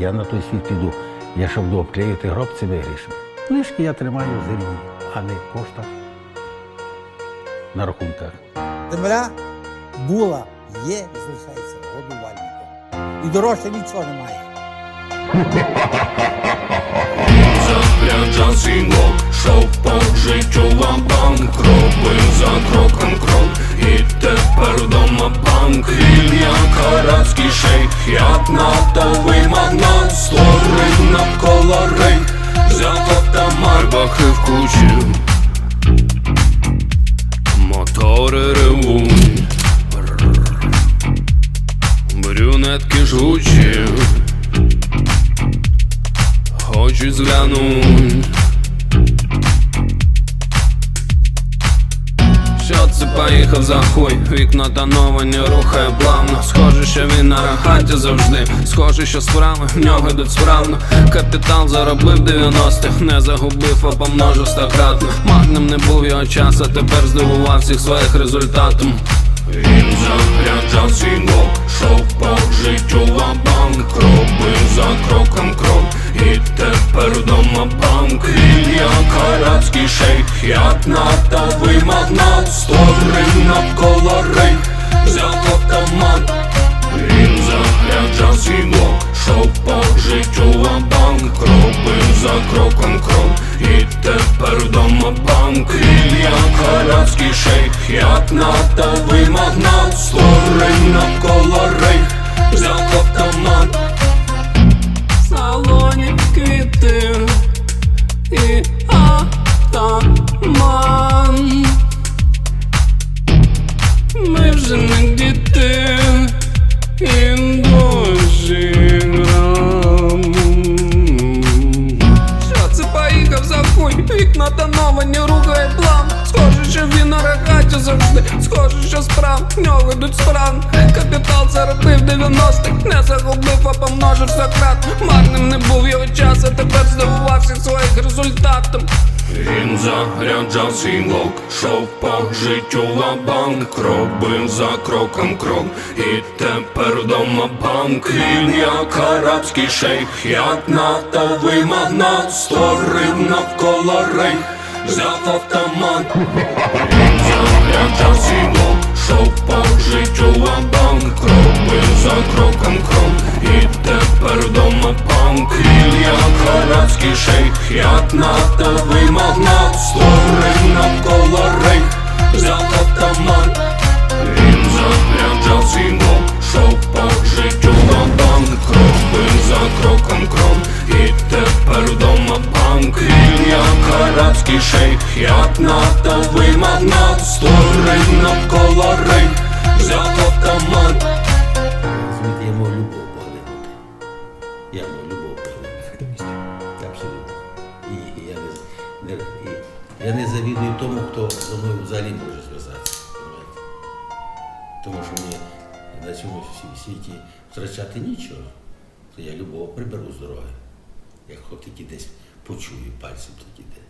Я на той світ піду, я щоб обклеїти гроб, це вигрішно. Книжки я тримаю в землі, а не в коштах на рахунках. Земля була, є і залишається годувальником. І дорожче нічого немає. Загляджав сінок, шов по життю ламбанк, робив за кроком крок, і тепер дома банк, Ілля Карацький шейх, як натовий створив навколо рейх, взяв автомайбахи в кучі, мотори ревуть, брюнетки жгучі. Хочуть зглянуть. Що це поїхав за хуй, вікна тоновані, рухає плавно. Схоже, що він на рахаті завжди. Схоже, що справи в нього йдуть справно. Капітал заробив 90-х, не загубив, а помножив стократно. Магнем не був його час, а тепер здивував всіх своїх результатом. Він загляджав сінок, шов по життю лабанк, робив за кроком крок, і тепер дома банк, Ілля Карацький шейх, як натовий магнат, створив навколо кроком крок, і тепер вдома банк, Ілья Карацький шейх, як натовий магнат, створив навколо рейх, взяв автомат. В салоні квіти завжди. Схоже, що справ нього йдуть справ. Капітал заробив 90-х, не загубив, а помножив сократ. Марним не був його час, а тепер здивувався своїх результатом. Він заряджав сінок, шов по життю лабанк, робив за кроком крок, і тепер дома банк, він як арабський шейх, як натовий магнат, створив навколо рейх, взяв автомат, він загляджав сінок, шов по життю лабанк, Кропи за кроком кром і тепер дома банк, Ілля Карацький шейх, як натовий магнат, створив навколо рейх, взяв банк, Ілля Карацький шейх, як натовий магнат, створив навколо рейх, взяв автомат. Я можу любов поглибити. Я можу любов. І я не, і завідую тому, хто зі мною взагалі може зв'язатися. Тому що мені на цьому світі втрачати нічого, то я любов приберу з дороги. Як хоч тільки десь почую пальцем, тоді де.